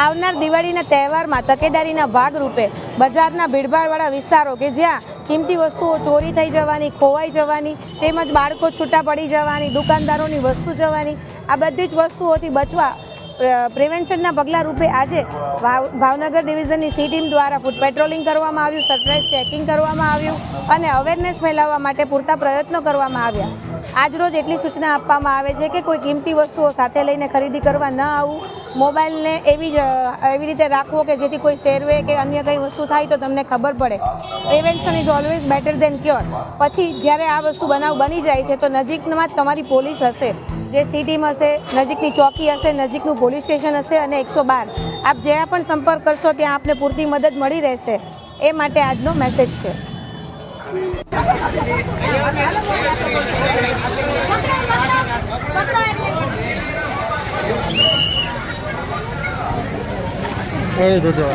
આવનાર દિવાળીના તહેવારમાં તકેદારીના ભાગરૂપે બજારના ભીડભાડવાળા વિસ્તારો કે જ્યાં કિંમતી વસ્તુઓ ચોરી થઈ જવાની, ખોવાઈ જવાની, તેમજ બાળકો છૂટા પડી જવાની, દુકાનદારોની વસ્તુ જવાની, આ બધી જ વસ્તુઓથી બચવા પ્રિવેન્શનના પગલાં રૂપે આજે ભાવ, ભાવનગર ડિવિઝનની સી ટીમ દ્વારા ફૂડ પેટ્રોલિંગ કરવામાં આવ્યું સરપ્રાઇઝ ચેકિંગ કરવામાં આવ્યું અને અવેરનેસ ફેલાવવા માટે પૂરતા પ્રયત્નો કરવામાં આવ્યા. આજરોજ એટલી સૂચના આપવામાં આવે છે કે કોઈ કિંમતી વસ્તુઓ સાથે લઈને ખરીદી કરવા ન આવવું મોબાઈલને એવી જ, એવી રીતે રાખવો કે જેથી કોઈ સેરવે કે અન્ય કંઈ વસ્તુ થાય તો તમને ખબર પડે. Prevention is always better than cure પછી જ્યારે આ વસ્તુ બનાવ બની જાય છે તો નજીકમાં જ તમારી પોલીસ હશે. જે સિટીમાં હશે, નજીકની ચોકી હશે, નજીકનું પોલીસ સ્ટેશન હશે અને એકસો બાર. આપ જ્યાં પણ સંપર્ક કરશો ત્યાં આપને પૂરતી મદદ મળી રહેશે. એ માટે આજનો મેસેજ છે. એ દૂધો